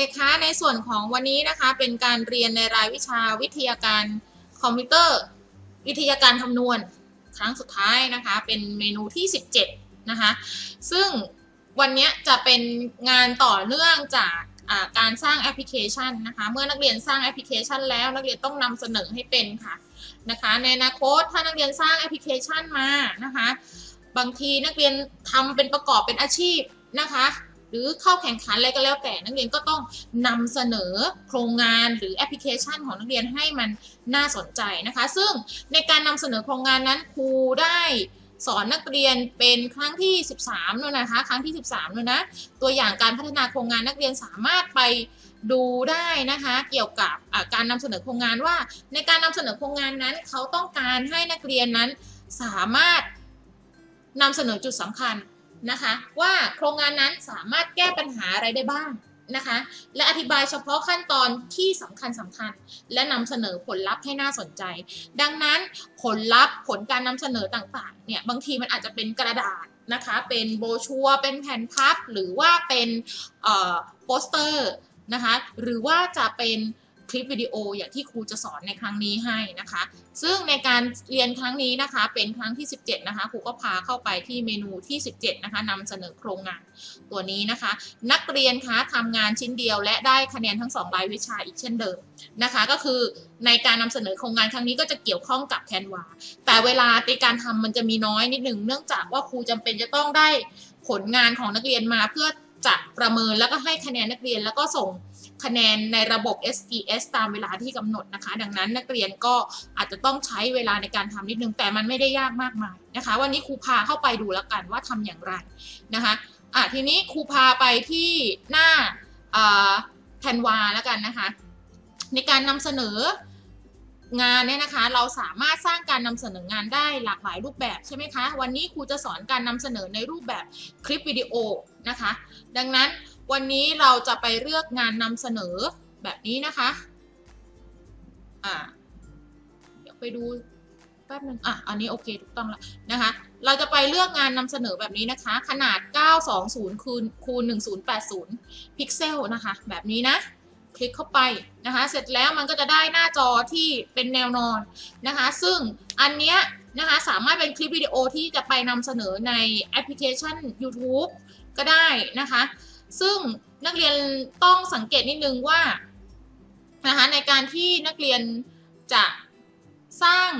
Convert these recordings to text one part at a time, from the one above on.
ด็กๆ คะในส่วนของวันนี้นะคะเป็นการเรียนในรายวิชาวิทยาการคอมพิวเตอร์ วิทยาการคำนวณครั้งสุดท้ายนะคะเป็นเมนูที่ 17 นะคะ ซึ่งวันนี้จะเป็นงานต่อเนื่องจากการสร้างแอปพลิเคชันนะคะ เมื่อนักเรียนสร้างแอปพลิเคชันแล้วนักเรียนต้องนำเสนอให้เป็นค่ะนะคะในอนาคตถ้านักเรียนสร้างแอปพลิเคชันมานะคะ บางทีนักเรียนทำเป็นประกอบเป็นอาชีพนะคะ หรือเข้าแข่งขันอะไรก็แล้วแต่นักเรียนก็ต้องนำเสนอโครงงานหรือแอปพลิเคชันของนักเรียนให้มันน่าสนใจนะคะ ซึ่งในการนำเสนอโครงงานนั้นครูได้สอนนักเรียนเป็นครั้งที่ 13นู่นนะคะ ครั้งที่ 13นู่นนะตัวอย่างการพัฒนาโครงงานนักเรียนสามารถไปดูได้นะคะ เกี่ยวกับการนำเสนอโครงงานว่า ในการนำเสนอโครงงานนั้น เขาต้องการให้นักเรียนนั้นสามารถนำเสนอจุดสำคัญ นะคะ ว่าโครงงานนั้นสามารถแก้ปัญหาอะไรได้บ้างนะคะ และอธิบายเฉพาะขั้นตอนที่สำคัญสำคัญ และนำเสนอผลลัพธ์ให้น่าสนใจ ดังนั้นผลลัพธ์ผลการนำเสนอต่างๆเนี่ยบางทีมันอาจจะเป็นกระดาษนะคะ เป็นโบชัวเป็นแผ่นพับ หรือว่าเป็นโปสเตอร์นะคะ หรือว่าจะเป็น คลิปวิดีโออย่างที่ครูจะสอนในครั้งนี้ให้นะคะ ซึ่งในการเรียนครั้งนี้นะคะเป็นครั้งที่ 17 นะคะ ครูก็พาเข้าไปที่เมนูที่ 17 นะคะนำเสนอโครงงานตัวนี้นะคะ นักเรียนคะทำงานชิ้นเดียว และได้คะแนนทั้ง 2 รายวิชาอีกเช่นเดิมนะคะ ก็คือในการนำเสนอโครงงานครั้งนี้ก็จะเกี่ยวข้องกับแคนวาแต่เวลาในการทำมันจะมีน้อยนิดหนึ่งเนื่องจากว่าครูจำเป็นจะต้องได้ผลงานของนักเรียนมาเพื่อจะประเมินแล้วก็ให้คะแนนนักเรียนแล้วก็ส่ง คะแนนในระบบ SES ตามเวลาที่กำหนดนะคะ ดังนั้นนักเรียนก็อาจจะต้องใช้เวลาในการทำนิดนึง แต่มันไม่ได้ยากมากมายนะคะ วันนี้ครูพาเข้าไปดูแล้วกันว่าทำอย่างไรนะคะอะทีนี้ครูพาไปที่หน้าแทนวาแล้วกันนะคะ ในการนำเสนองานเนี่ยนะคะเราสามารถสร้างการนำเสนองานได้หลากหลายรูปแบบใช่ไหมคะ วันนี้ครูจะสอนการนำเสนอในรูปแบบคลิปวิดีโอนะคะ ดังนั้น วันนี้เราจะไปเลือกงานนำเสนอแบบนี้นะคะอ่าเดี๋ยวไปดูแป๊บนึงอะอันนี้โอเคถูกต้องแล้วนะคะ เราจะไปเลือกงานนำเสนอแบบนี้นะคะ ขนาด 920คูณคูณ1080 พิกเซลนะคะ แบบนี้นะ คลิกเข้าไปนะคะ เสร็จแล้วมันก็จะได้หน้าจอที่เป็นแนวนอนนะคะ ซึ่งอันเนี้ยนะคะสามารถเป็นคลิปวิดีโอที่จะไปนำเสนอในแอปพลิเคชัน YouTube ก็ได้นะคะ ซึ่งนักเรียนต้องสังเกตนิดนึงว่านะคะในการที่นักเรียนจะสร้าง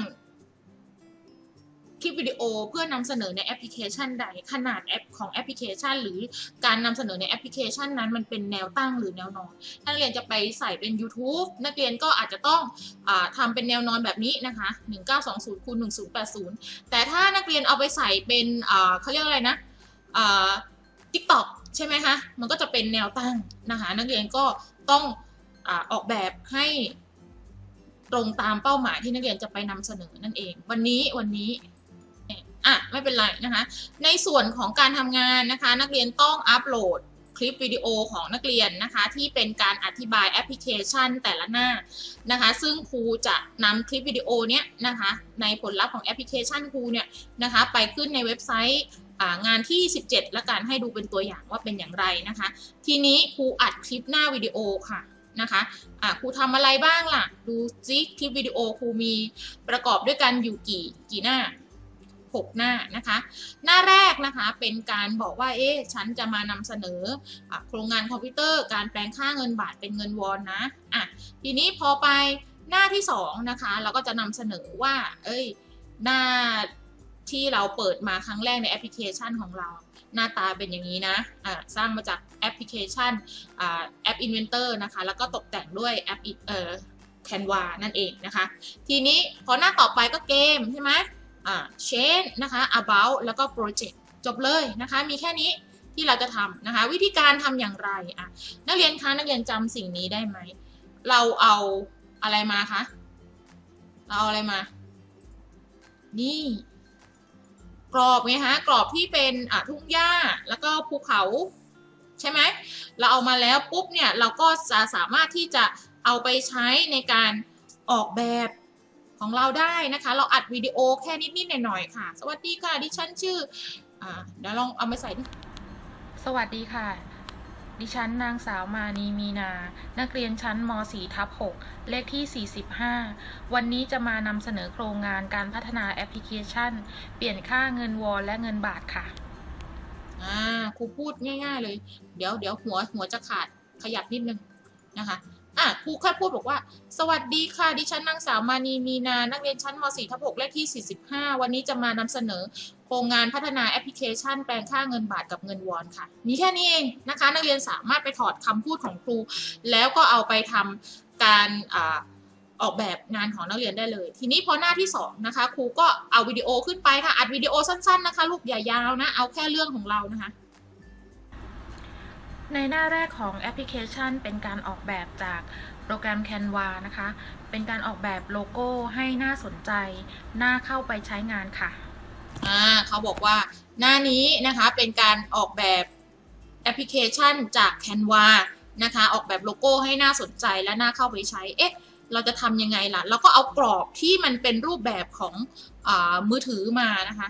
คลิปวิดีโอเพื่อนำเสนอในแอปพลิเคชันใดขนาดแอปของแอปพลิเคชัน หรือการนำเสนอในแอปพลิเคชันนั้นมันเป็นแนวตั้งหรือแนวนอนนักเรียนจะไปใส่เป็น YouTube นักเรียนก็อาจจะต้องอทำเป็นแนวนอนแบบนี้นะคะ1920คูณ1080 แต่ถ้านักเรียนเอาไปใส่เป็นเขาเรียกอะไรนะอ่า TikTok ใช่ไหมคะ มันก็จะเป็นแนวตั้งนะคะ นักเรียนก็ต้องอออกแบบให้ตรงตามเป้าหมายที่นักเรียนจะไปนำเสนอนั่นเอง วันนี้วันนี้อะไม่เป็นไรนะคะ ในส่วนของการทำงานนะคะ นักเรียนต้องอัปโหลด คลิปวิดีโอของนักเรียนนะคะ ที่เป็นการอธิบายแอปพลิเคชันแต่ละหน้านะคะ ซึ่งครูจะนำคลิปวิดีโอเนี้ยนะคะ ในผลลัพธ์ของแอปพลิเคชันครูเนี่ยนะคะ ไปขึ้นในเว็บไซต์งานที่ 17 และการให้ดูเป็นตัวอย่างว่าเป็นอย่างไรนะคะ ทีนี้ครูอัดคลิปหน้าวิดีโอค่ะนะคะะครูทำอะไรบ้างล่ะ ดูซิคลิปวิดีโอครูมีประกอบด้วยกันอยู่กี่กี่หน้า 6 หน้านะคะ หน้าแรกนะคะเป็นการบอกว่าเอ๊ะฉันจะมานำเสนอโครงงานคอมพิวเตอร์การแปลงค่าเงินบาทเป็นเงินวอนนะอะทีนี้พอไปหน้าที่2นะคะเราก็จะนำเสนอว่า เอ้ยหน้าที่เราเปิดมาครั้งแรกในแอปพลิเคชันของเรา หน้าตาเป็นอย่างนี้นะะสร้างมาจากแอปพลิเคชันแอป Inventor นะคะ แล้วก็ตกแต่งด้วยแอปเอ่อ Canva นั่นเองนะคะ ทีนี้พอหน้าต่อไปก็เกมใช่ไหม อ่า change นะคะ about แล้วก็ project จบเลยนะคะ มีแค่นี้ที่เราจะทำนะคะ วิธีการทำอย่างไรอะนักเรียนคะนักเรียนจำสิ่งนี้ได้ไหม เราเอาอะไรมาคะ เราเอาอะไรมา นี่ กรอบไงฮะกรอบที่เป็นอะทุ่งหญ้าแล้วก็ภูเขาใช่ไหม เราเอามาแล้วปุ๊บเนี่ยเราก็จะสามารถที่จะเอาไปใช้ในการออกแบบ ของเราได้นะคะ เราอัดวิดีโอแค่นิดๆหน่อยๆค่ะ สวัสดีค่ะ ดิฉันชื่ออ่าเดี๋ยวลองเอามาใส่ดิสวัสดีค่ะ ดิฉันนางสาวมานีมีนา นักเรียนชั้นม .4 ทับ6เลขที่ 45 วันนี้จะมานำเสนอโครงงานการพัฒนาแอปพลิเคชัน เปลี่ยนค่าเงินวอนและเงินบาทค่ะอ่าครูพูดง่าย ๆ เลย เดี๋ยวเดี๋ยวหัวหัวจะขาดขยับนิดนึงนะคะ อะครูแค่พูดบอกว่า สวัสดีค่ะ ดิฉันนางสาวมานีมีนา นักเรียนชั้นม .4 ทับ6เลขที่ 45 วันนี้จะมานำเสนอโครงงานพัฒนาแอปพลิเคชัน แปลงค่าเงินบาทกับเงินวอนค่ะมีแค่นี้เองนะคะ นักเรียนสามารถไปถอดคำพูดของครู แล้วก็เอาไปทำการอ่าออกแบบงานของนักเรียนได้เลย ทีนี้พอหน้าที่สองนะคะครูก็เอาวิดีโอขึ้นไปค่ะ อัดวิดีโอสั้นๆนะคะ ลูกอย่ายาวนะ เอาแค่เรื่องของเรานะคะ ในหน้าแรกของแอปพลิเคชัน เป็นการออกแบบจากโปรแกรม Canva นะคะ เป็นการออกแบบโลโก้ให้น่าสนใจน่าเข้าไปใช้งานค่ะ อ่าเขาบอกว่าหน้านี้นะคะเป็นการออกแบบแอปพลิเคชันจาก Canva นะคะ ออกแบบโลโก้ให้น่าสนใจและน่าเข้าไปใช้ เอ๊ะ เราจะทำยังไงล่ะ เราก็เอากรอบที่มันเป็นรูปแบบของอมือถือมานะคะ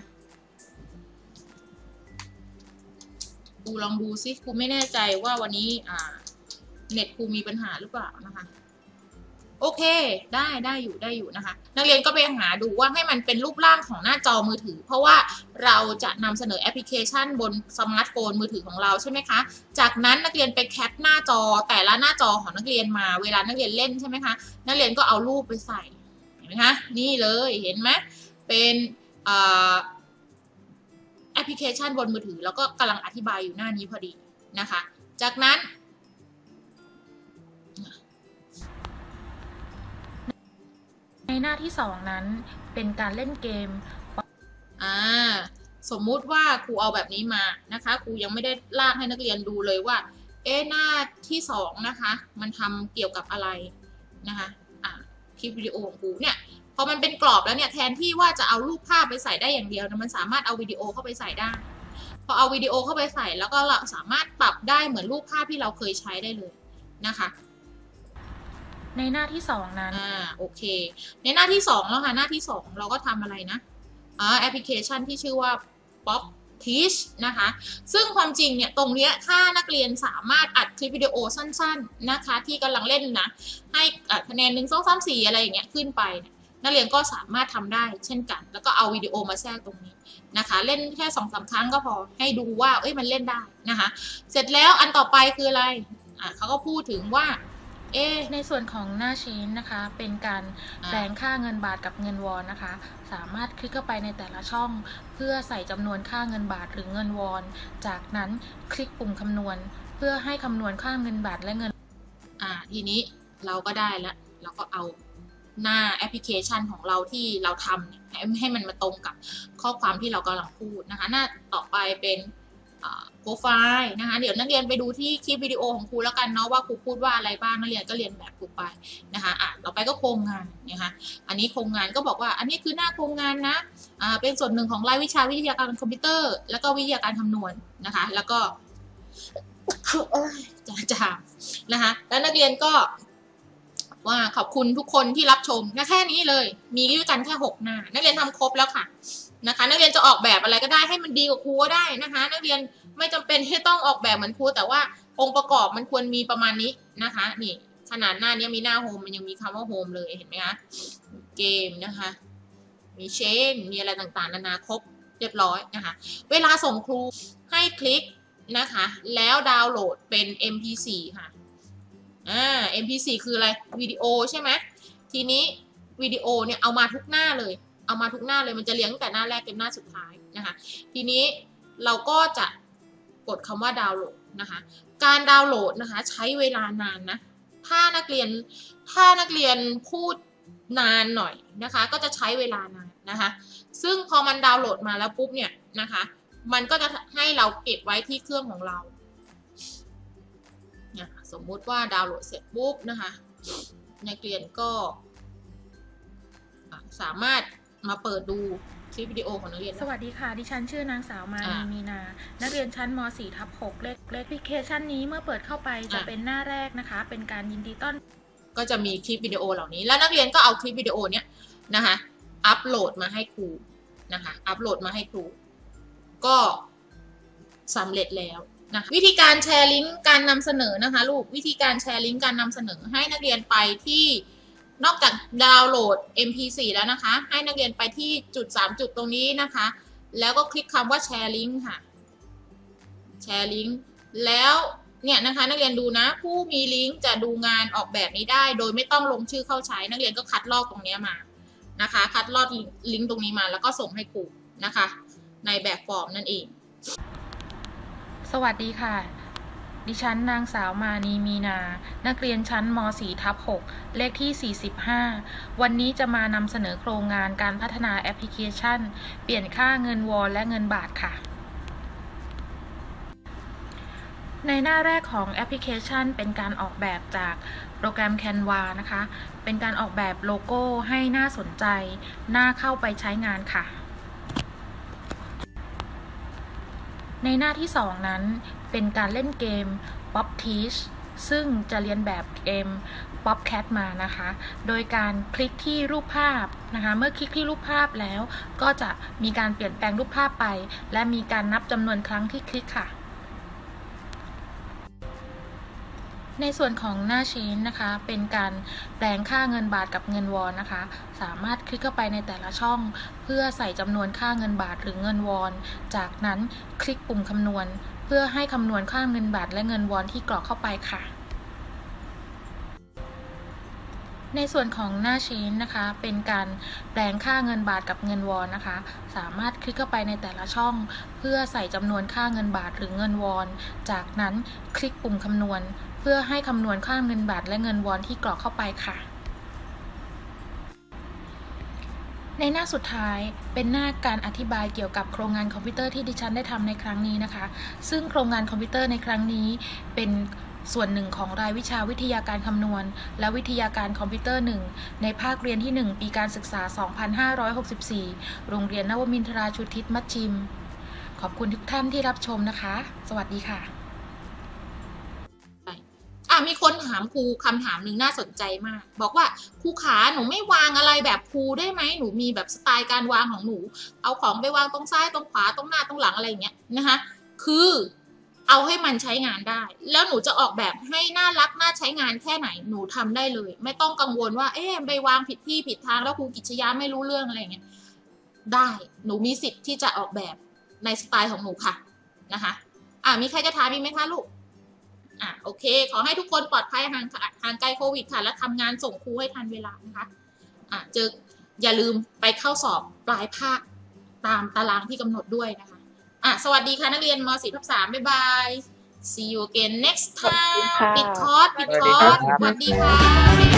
รูลองดูซิครูไม่แน่ใจว่าวันนี้อ่าเน็ตครูมีปัญหาหรือเปล่านะคะโอเค ได้ได้อยู่ได้อยู่นะคะ นักเรียนก็ไปหาดูว่าให้มันเป็นรูปร่างของหน้าจอมือถือ เพราะว่าเราจะนำเสนอแอปพลิเคชันบนสมาร์ทโฟนมือถือของเราใช่ไหมคะ จากนั้นนักเรียนไปแคปหน้าจอแต่ละหน้าจอของนักเรียนมา เวลานักเรียนเล่นใช่ไหมคะนักเรียนก็เอารูปไปใส่เห็นไหมคะนี่เลยเห็นไหมเป็นอ่า แอปพลิเคชันบนมือถือ แล้วก็กำลังอธิบายอยู่หน้านี้พอดีนะคะ จากนั้น ในหน้าที่ 2 นั้นเป็นการเล่นเกมอ่าสมมุติว่าครูเอาแบบนี้มานะคะครูยังไม่ได้ลากให้นักเรียนดูเลยว่า เอ๊ะหน้าที่สองนะคะ มันทำเกี่ยวกับอะไรนะคะอ่าคลิปวิดีโอของครูเนี่ย อมันเป็นกรอบแล้วเนี่ยแทนที่ว่าจะเอารูปภาพไปใส่ได้อย่างเดียวนะมันสามารถเอาวิดีโอเข้าไปใส่ได้ พอเอาวิดีโอเข้าไปใส่แล้วก็เราสามารถปรับได้เหมือนรูปภาพที่เราเคยใช้ได้เลยนะคะ ในหน้าที่2นั้นอ่าโอเค ในหน้าที่สองแล้วค่ะหน้าที่สองเราก็ทำอะไรนะอ่าแอปพลิเคชันที่ชื่อว่า Pop Teach นะคะ ซึ่งความจริงเนี่ยตรงเนี้ยถ้านักเรียนสามารถอัดคลิปวิดีโอสั้นๆนะคะ ที่กำลังเล่นนะ ให้อะคะแนนหนึ่งสองสามสี่อะไรอย่างเงี้ยขึ้นไปเนี่ย นักเรียนก็สามารถทำได้เช่นกัน แล้วก็เอาวิดีโอมาแทรกตรงนี้นะคะ เล่นแค่สองสามครั้งก็พอให้ดูว่าเอ้ยมันเล่นได้นะคะ เสร็จแล้วอันต่อไปคืออะไรอะเขาก็พูดถึงว่าเอ๊ะในส่วนของหน้าชีนนะคะ เป็นการอ่าแปลงค่าเงินบาทกับเงินวอนนะคะ สามารถคลิกเข้าไปในแต่ละช่อง เพื่อใส่จำนวนค่าเงินบาทหรือเงินวอน จากนั้นคลิกปุ่มคำนวณ เพื่อให้คำนวณค่าเงินบาทและเงิน อ่าทีนี้เราก็ได้แล้วเราก็เอา หน้าแอปพลิเคชันของเราที่เราทำให้มันมาตรงกับข้อความที่เรากำลังพูดนะคะ หน้าต่อไปเป็นโปรไฟล์นะคะ เดี๋ยวนักเรียนไปดูที่คลิปวิดีโอของครูแล้วกันเนาะว่าครูพูดว่าอะไรบ้างนักเรียนก็เรียนแบบครูไปนะคะอะต่อไปก็โครงงานนะคะอันนี้โครงงานก็บอกว่าอันนี้คือหน้าโครงงานนะอ่าเป็นส่วนหนึ่งของรายวิชาวิทยาการคอมพิวเตอร์ แล้วก็วิทยาการคำนวณนะคะ แล้วก็เจ้าจ้านะคะแล้วนักเรียนก็ ว่าขอบคุณทุกคนที่รับชมแค่นี้เลย มีด้วยกันแค่หกหน้า นักเรียนทำครบแล้วค่ะนะคะ นักเรียนจะออกแบบอะไรก็ได้ให้มันดีกว่าครูก็ได้นะคะ นักเรียนไม่จำเป็นที่ต้องออกแบบเหมือนครูแต่ว่าองค์ประกอบมันควรมีประมาณนี้นะคะ นี่ขนาดหน้านี้มีหน้าโฮมมันยังมีคำว่าโฮมเลยเห็นไหมคะเกมนะคะ มีเชนมีอะไรต่างๆ นานาครบเรียบร้อยนะคะ เวลาส่งครูให้คลิกนะคะ แล้วดาวน์โหลดเป็น MP4 ค่ะอ่า MP4 คืออะไรวิดีโอใช่ไหมทีนี้วิดีโอเนี่ยเอามาทุกหน้าเลย เอามาทุกหน้าเลยมันจะเลี้ยงตั้งแต่หน้าแรกจนหน้าสุดท้ายนะคะทีนี้เราก็จะกดคำว่าดาวน์โหลดนะคะการดาวน์โหลดนะคะใช้เวลานานนะถ้านักเรียนถ้านักเรียนพูดนานหน่อยนะคะ ก็จะใช้เวลานานนะคะ ซึ่งพอมันดาวน์โหลดมาแล้วปุ๊บเนี่ยนะคะ มันก็จะให้เราเก็บไว้ที่เครื่องของเรา นี่ยสมมุติว่าดาวน์โหลดเสร็จปุ๊บนะคะนักเรียนก็อะสามารถมาเปิดดูคลิปวิดีโอของนักเรียนสได้วัสดีค่ะ ดิฉันชื่อนางสาวมานีอ่ามีนา นักเรียนชั้นม .4 ทับ6เลขเลขแอปพลิเคชันนี้เมื่อเปิดเข้าไปจะอ่าเป็นหน้าแรกนะคะ เป็นการยินดีต้อน ก็จะมีคลิปวิดีโอเหล่านี้ แล้วนักเรียนก็เอาคลิปวิดีโอเนี้ยนะคะอัปโหลดมาให้ครูนะคะอัปโหลดมาให้ครู ก็สำเร็จแล้ว นะวิธีการแชร์ลิงก์การนำเสนอนะคะลูกวิธีการแชร์ลิงก์การนำเสนอให้นักเรียนไปที่นอกจากดาวน์โหลด MP4 แล้วนะคะ ให้นักเรียนไปที่จุด 3 จุดตรงนี้นะคะ แล้วก็คลิกคำว่าแชร์ลิงก์ค่ะแชร์ลิงก์แล้วเนี่ยนะคะนักเรียนดูนะ ผู้มีลิงก์จะดูงานออกแบบนี้ได้ โดยไม่ต้องลงชื่อเข้าใช้ นักเรียนก็คัดลอกตรงนี้มานะคะ คัดลอกลิงก์ตรงนี้มาแล้วก็ส่งให้ครูนะคะ ในแบบฟอร์มนั่นเอง สวัสดีค่ะ ดิฉันนางสาวมานีมีนา นักเรียนชั้นม .4 ทับ6เลขที่ 45 วันนี้จะมานำเสนอโครงงานการพัฒนาแอปพลิเคชัน เปลี่ยนค่าเงินวอนและเงินบาทค่ะ ในหน้าแรกของแอปพลิเคชันเป็นการออกแบบจากโปรแกรม Canva นะคะ เป็นการออกแบบโลโก้ให้น่าสนใจ น่าเข้าไปใช้งานค่ะ ในหน้าที่ 2 นั้นเป็นการเล่นเกม Pop Teach ซึ่งจะเรียนแบบเกม Popcat มานะคะ โดยการคลิกที่รูปภาพนะคะ เมื่อคลิกที่รูปภาพแล้ว ก็จะมีการเปลี่ยนแปลงรูปภาพไป และมีการนับจำนวนครั้งที่คลิกค่ะ ในส่วนของหน้าชีนนะคะ เป็นการแปลงค่าเงินบาทกับเงินวอนนะคะ สามารถคลิกเข้าไปในแต่ละช่อง เพื่อใส่จำนวนค่าเงินบาทหรือเงินวอน จากนั้นคลิกปุ่มคำนวณ เพื่อให้คำนวณค่าเงินบาทและเงินวอนที่กรอกเข้าไปค่ะ ในส่วนของหน้าชีนนะคะ เป็นการแปลงค่าเงินบาทกับเงินวอนนะคะ สามารถคลิกเข้าไปในแต่ละช่อง เพื่อใส่จำนวนค่าเงินบาทหรือเงินวอน จากนั้นคลิกปุ่มคำนวณ เพื่อให้คำนวณค่าเงินบาทและเงินวอนที่กรอกเข้าไปค่ะ ในหน้าสุดท้ายเป็นหน้าการอธิบายเกี่ยวกับโครงงานคอมพิวเตอร์ที่ดิฉันได้ทำในครั้งนี้นะคะ ซึ่งโครงงานคอมพิวเตอร์ในครั้งนี้เป็น ส่วนหนึ่งของรายวิชาวิทยาการคำนวณ และวิทยาการคอมพิวเตอร์1ในภาคเรียนที่ 1 ปีการศึกษา 2564 โรงเรียนนวมินทราชุทิศมัชชิม ขอบคุณทุกท่านที่รับชมนะคะ สวัสดีค่ะอะมีคนถามครูคำถามหนึ่งน่าสนใจมาก บอกว่าครูขาหนูไม่วางอะไรแบบครูได้ไหมหนูมีแบบสไตล์การวางของหนู เอาของไปวางตรงซ้ายตรงขวาตรงหน้าตรงหลังอะไรอย่างเงี้ยนะคะ คือ เอาให้มันใช้งานได้ แล้วหนูจะออกแบบให้น่ารักน่าใช้งานแค่ไหนหนูทำได้เลย ไม่ต้องกังวลว่า เอ๊ะไปวางผิดที่ผิดทางแล้วครูกิจยาไม่รู้เรื่องอะไรอย่างเงี้ยได้หนูมีสิทธิ์ที่จะออกแบบในสไตล์ของหนูค่ะนะคะอะมีใครจะถามอีกไหมคะลูกอะโอเค ขอให้ทุกคนปลอดภัยห่างห่างไกลโควิดค่ะ และทำงานส่งครูให้ทันเวลานะคะอะเจออย่าลืมไปเข้าสอบปลายภาคตามตารางที่กำหนดด้วยนะคะ อะสวัสดีค่ะ นักเรียนม .4 ทับ3บ๊ายบาย see you again next สวัสดี time ค่ะปิดคอร์สปิดคอร์สสสวัวัสสดีดีครัค่ะบ